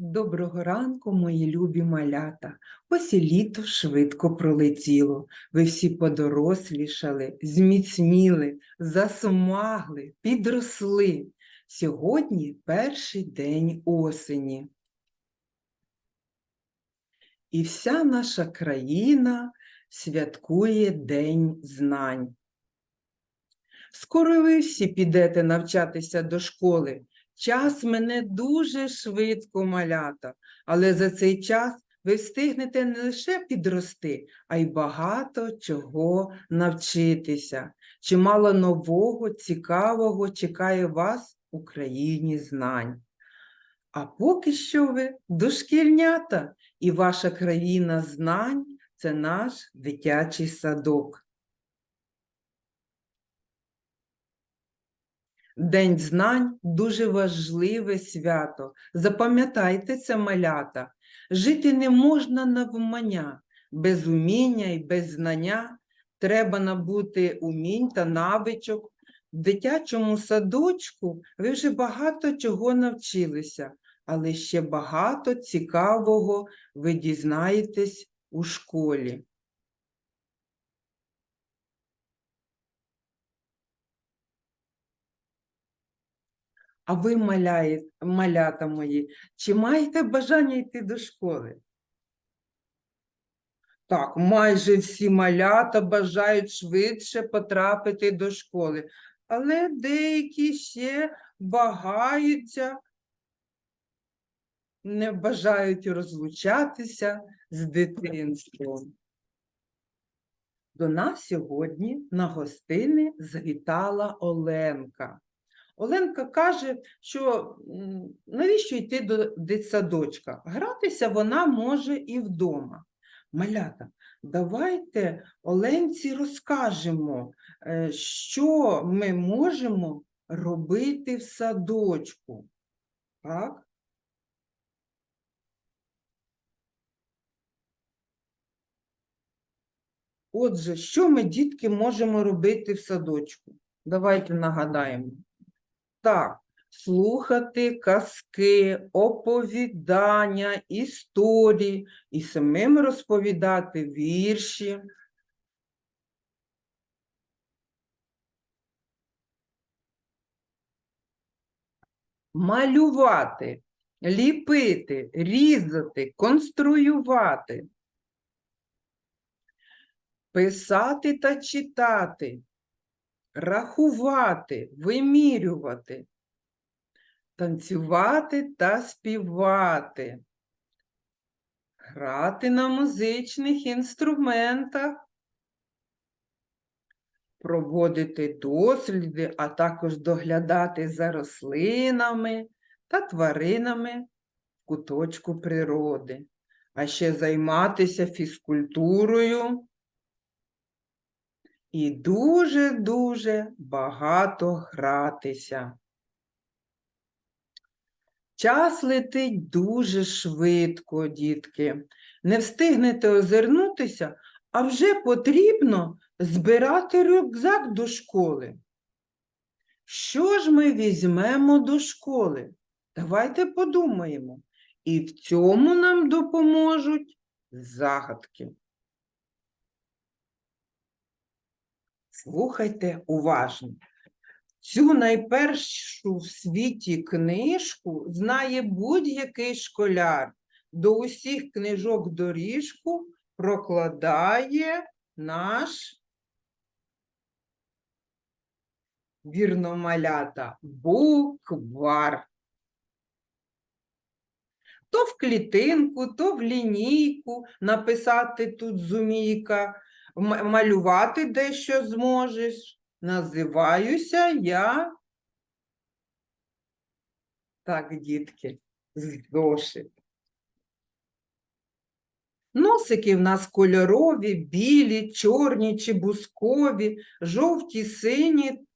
Доброго ранку, мої любі малята. Ось і літо швидко пролетіло. Ви всі подорослішали, зміцніли, засумагли, підросли. Сьогодні перший день осені. І вся наша країна святкує День знань. Скоро ви всі підете навчатися до школи. Час мене дуже швидко малята, але за цей час ви встигнете не лише підрости, а й багато чого навчитися. Чимало нового, цікавого чекає вас у країні знань. А поки що ви дошкільнята, і ваша країна знань це наш дитячий садок. День знань дуже важливе свято. Запам'ятайте це, малята. Жити не можна навмання. Без уміння і без знання треба набути умінь та навичок. В дитячому садочку ви вже багато чого навчилися, але ще багато цікавого ви дізнаєтесь у школі. А ви, маляє, малята мої, чи маєте бажання йти до школи? Так, майже всі малята бажають швидше потрапити до школи, але деякі ще вагаються, не бажають розлучатися з дитинством. До нас сьогодні на гостини завітала Оленка. Оленка каже, що навіщо йти до дитсадочка? Гратися вона може і вдома. Малята, давайте Оленці розкажемо, е, що ми можемо робити в садочку. Так? Отже, що ми, дітки, можемо робити в садочку? Давайте нагадаємо. Так, слухати казки, оповідання, історії і самим розповідати вірші. Малювати, ліпити, різати, конструювати, писати та читати, рахувати, вимірювати, танцювати та співати, грати на музичних інструментах, проводити досліди, а також доглядати за рослинами та тваринами в куточку природи, а ще займатися фізкультурою і дуже-дуже багато гратися. Час летить дуже швидко, дітки. Не встигнете озирнутися, а вже потрібно збирати рюкзак до школи. Що ж ми візьмемо до школи? Давайте подумаємо. І в цьому нам допоможуть загадки. Слухайте уважно. Цю найпершу в світі книжку знає будь-який школяр. До усіх книжок доріжку прокладає наш вірно малята буквар. То в клітинку, то в лінійку написати тут зумійка, малювати дещо зможеш. Називаюся я. Так, дітки, зошит. Носики в нас кольорові, білі, чорні чи бускові, жовті, сині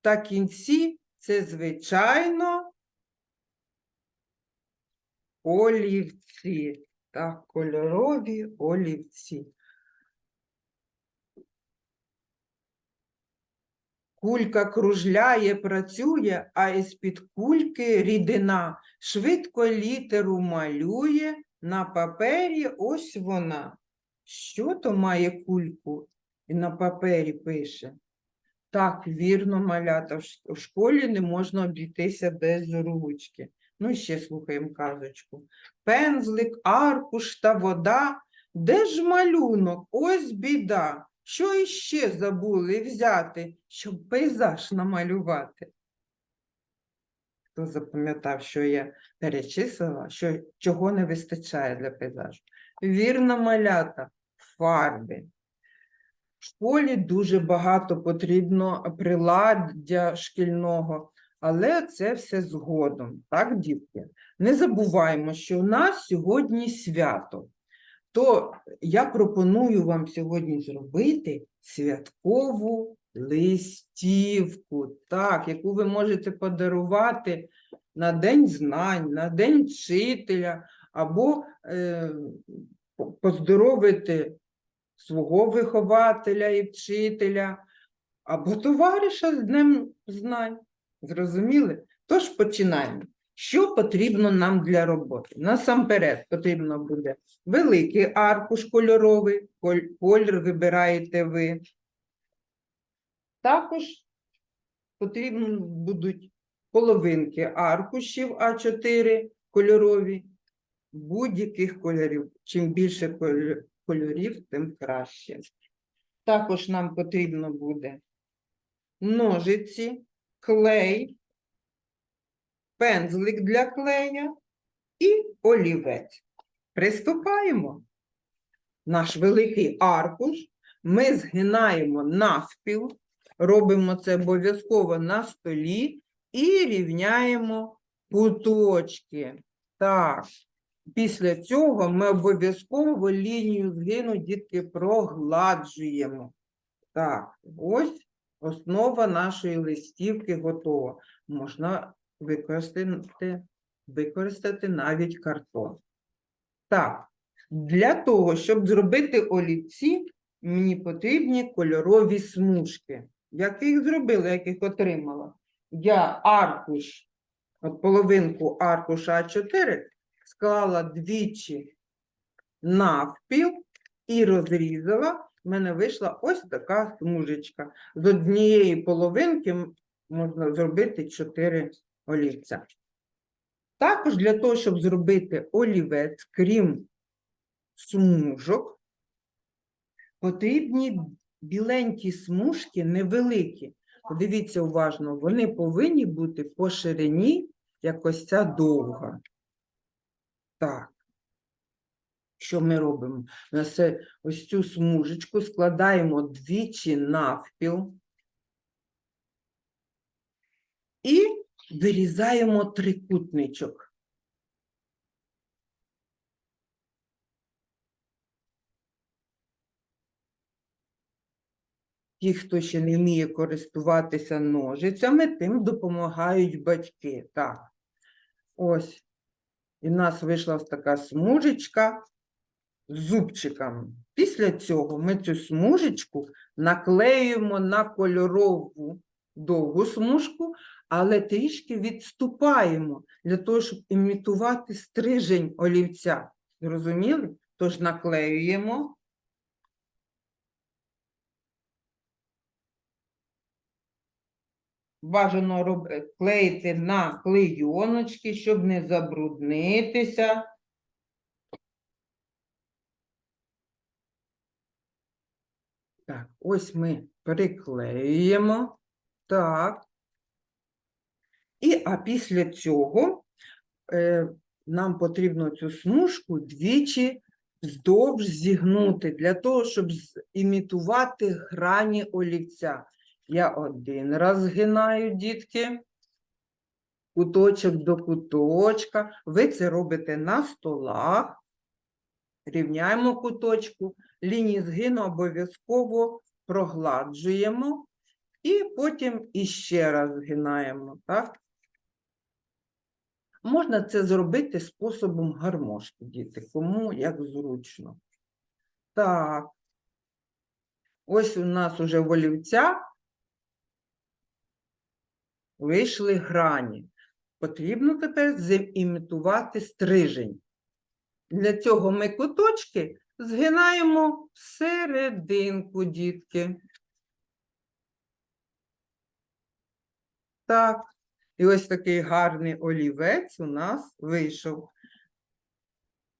та кінці це, звичайно, олівці. Так, кольорові олівці. Кулька кружляє, працює, а із-під кульки рідина швидко літеру малює на папері ось вона. Що то має кульку і на папері пише? Так, вірно, малята, в школі не можна обійтися без ручки. Ну, ще слухаємо казочку. Пензлик, аркуш та вода. Де ж малюнок? Ось біда. Що іще забули взяти, щоб пейзаж намалювати? Хто запам'ятав, що я перечислила, що чого не вистачає для пейзажу? Вірно, малята, фарби. В школі дуже багато потрібно приладдя шкільного, але це все згодом, так, дітки? Не забуваємо, що у нас сьогодні свято. То я пропоную вам сьогодні зробити святкову листівку, так, яку ви можете подарувати на День знань, на День вчителя, або е, поздоровити свого вихователя і вчителя, або товариша з Днем знань. Зрозуміли? Тож починаємо. Що потрібно нам для роботи? Насамперед потрібно буде великий аркуш кольоровий, коль- колір вибираєте ви. Також потрібні будуть половинки аркушів А4 кольорові, будь-яких кольорів. Чим більше кольорів, тим краще. Також нам потрібно буде ножиці, клей, пензлик для клея і олівець. Приступаємо. Наш великий аркуш ми згинаємо навпіл, робимо це обов'язково на столі і рівняємо куточки. Так. Після цього ми обов'язково лінію згину дітки прогладжуємо. Так, ось основа нашої листівки готова. Можна використати, використати навіть картон. Так, для того, щоб зробити олівці, мені потрібні кольорові смужки. Як їх зробила, як їх отримала? Я аркуш, от половинку аркуша А4 склала двічі навпіл і розрізала. У мене вийшла ось така смужечка. З однієї половинки можна зробити 4 олівця. Також для того, щоб зробити олівець, крім смужок, потрібні біленькі смужки невеликі. Подивіться уважно, вони повинні бути по ширині, як ось ця довга. Так. Що ми робимо? Це ось цю смужечку складаємо двічі навпіл і вирізаємо трикутничок. Ті, хто ще не вміє користуватися ножицями, тим допомагають батьки. Так. Ось. І в нас вийшла така смужечка з зубчиками. Після цього ми цю смужечку наклеюємо на кольорову довгу смужку, але трішки відступаємо для того, щоб імітувати стрижень олівця. Зрозуміли? Тож наклеюємо. Бажано клеїти на клейоночки, щоб не забруднитися. Так, ось ми приклеюємо. Так. І, а після цього е, нам потрібно цю смужку двічі вздовж зігнути для того, щоб імітувати грані олівця. Я один раз згинаю, дітки, куточок до куточка. Ви це робите на столах. Рівняємо куточку, лінії згину обов'язково прогладжуємо і потім іще раз згинаємо, так? Можна це зробити способом гармошки, діти, кому як зручно. Так. Ось у нас уже в олівця вийшли грані. Потрібно тепер зімітувати стрижень. Для цього ми куточки згинаємо всерединку, дітки. Так, і ось такий гарний олівець у нас вийшов.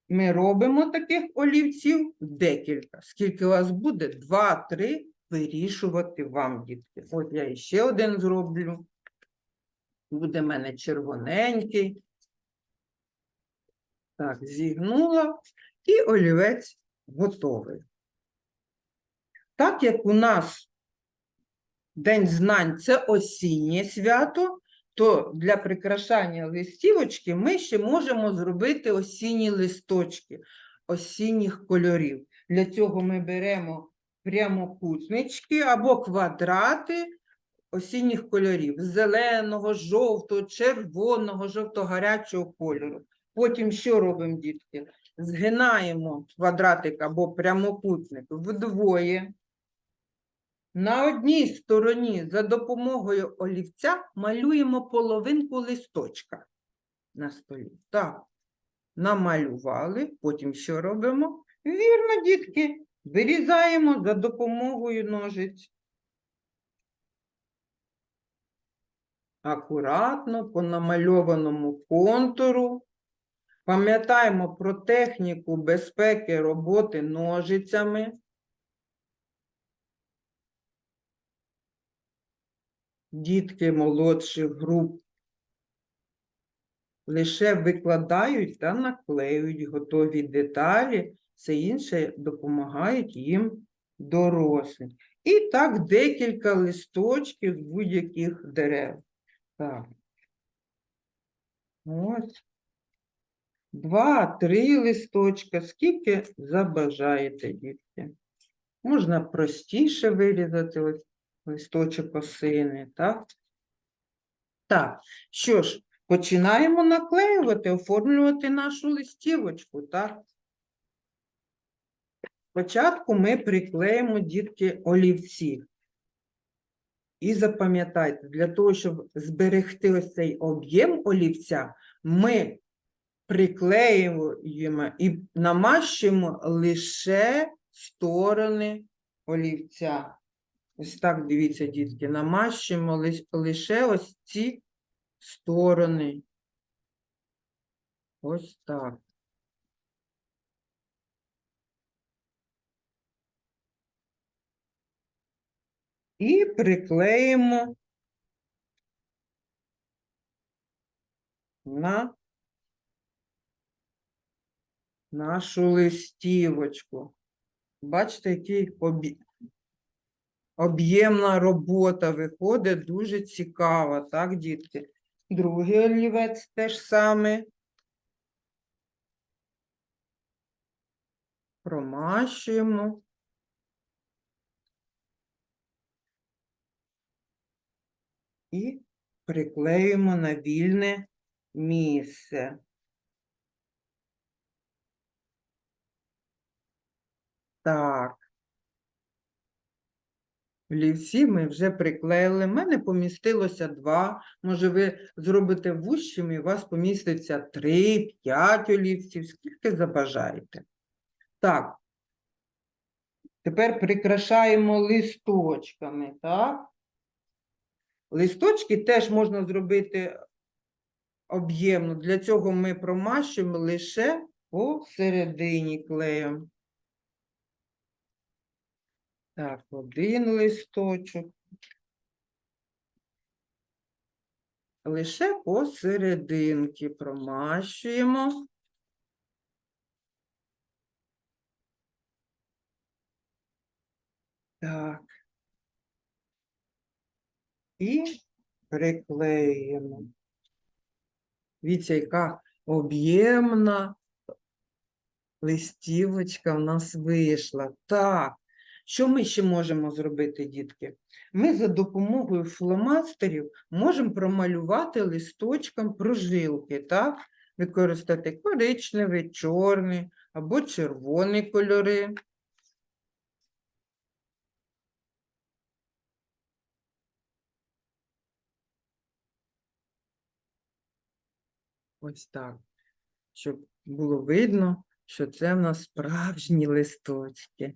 Ми робимо таких олівців декілька. Скільки у вас буде? Два-три вирішувати вам, дітки. От я іще один зроблю. Буде в мене червоненький. Так, зігнула, і олівець готовий. Так як у нас День знань це осіннє свято, то для прикрашання листівочки ми ще можемо зробити осінні листочки осінніх кольорів. Для цього ми беремо прямокутнички або квадрати осінніх кольорів зеленого, жовтого, червоного, жовто-гарячого кольору. Потім що робимо, дітки? Згинаємо квадратик або прямокутник вдвоє. На одній стороні за допомогою олівця малюємо половинку листочка на столі. Так, намалювали, потім що робимо? Вірно, дітки, вирізаємо за допомогою ножиць. Акуратно по намальованому контуру. Пам'ятаємо про техніку безпеки роботи ножицями. Дітки молодших груп лише викладають та наклеюють готові деталі, все інше допомагають їм дорослі. І так декілька листочків з будь-яких дерев. Так. Ось. Два-три листочка, скільки забажаєте, дітки. Можна простіше вирізати ось листочок осини, так? Так, що ж, починаємо наклеювати, оформлювати нашу листівочку, так? Спочатку ми приклеїмо, дітки, олівці. І запам'ятайте, для того, щоб зберегти ось цей об'єм олівця, ми приклеюємо і намащуємо лише сторони олівця. Ось так, дивіться, дітки, намащуємо лише ось ці сторони. Ось так. І приклеїмо на нашу листівочку. Бачите, який обі- об'ємна робота виходить, дуже цікава, так, дітки? Другий олівець теж саме. Промащуємо. І приклеюємо на вільне місце. Так. Олівці ми вже приклеїли. У мене помістилося два. Може, ви зробите вущими, і у вас поміститься три, п'ять олівців, скільки забажаєте. Так. Тепер прикрашаємо листочками, так? Листочки теж можна зробити об'ємно. Для цього ми промащуємо лише посередині клеєм. Так, один листочок. Лише посерединки промащуємо. Так. І приклеїмо. Дивіться, яка об'ємна листівочка в нас вийшла. Так. Що ми ще можемо зробити, дітки? Ми за допомогою фломастерів можемо промалювати листочком прожилки, так? Використати коричневий, чорний або червоний кольори. Ось так. Щоб було видно, що це в нас справжні листочки.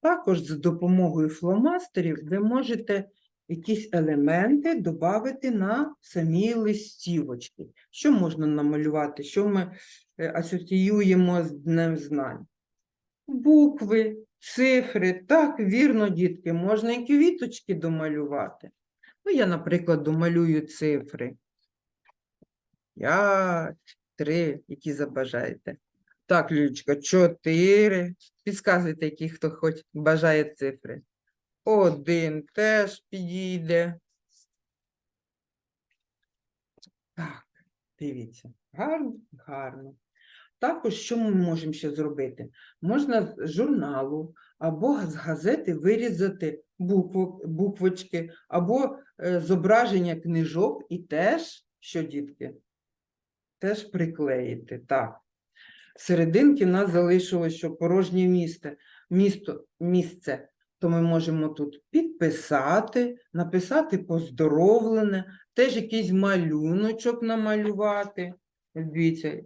Також з допомогою фломастерів ви можете якісь елементи додати на самі листівочки. Що можна намалювати? Що ми е, асоціюємо з Днем знань? Букви, цифри. Так, вірно, дітки, можна і квіточки домалювати. Ну, я, наприклад, домалюю цифри. П'ять, три, які забажаєте. Так, Лючка, чотири. Підказуйте, які хто хоч бажає цифри. Один теж підійде. Так, дивіться. Гарно, гарно. Також, що ми можемо ще зробити? Можна з журналу або з газети вирізати букву, буквочки, або е, зображення книжок і теж, що дітки, теж приклеїти. Так. Серединки в нас залишилось, що порожнє місце, місто, місце, то ми можемо тут підписати, написати поздоровлене, теж якийсь малюночок намалювати. Дивіться,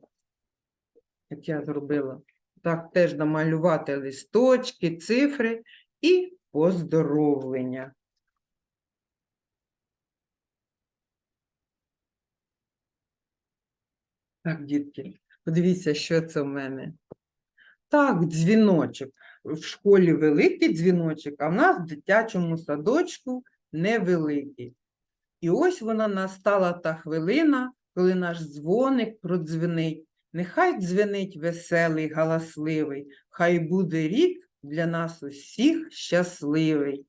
як я зробила. Так, теж намалювати листочки, цифри і поздоровлення. Так, дітки, подивіться, що це в мене. Так, дзвіночок. В школі великий дзвіночок, а в нас в дитячому садочку невеликий. І ось вона настала та хвилина, коли наш дзвоник продзвенить. Нехай дзвенить веселий, галасливий, хай буде рік для нас усіх щасливий.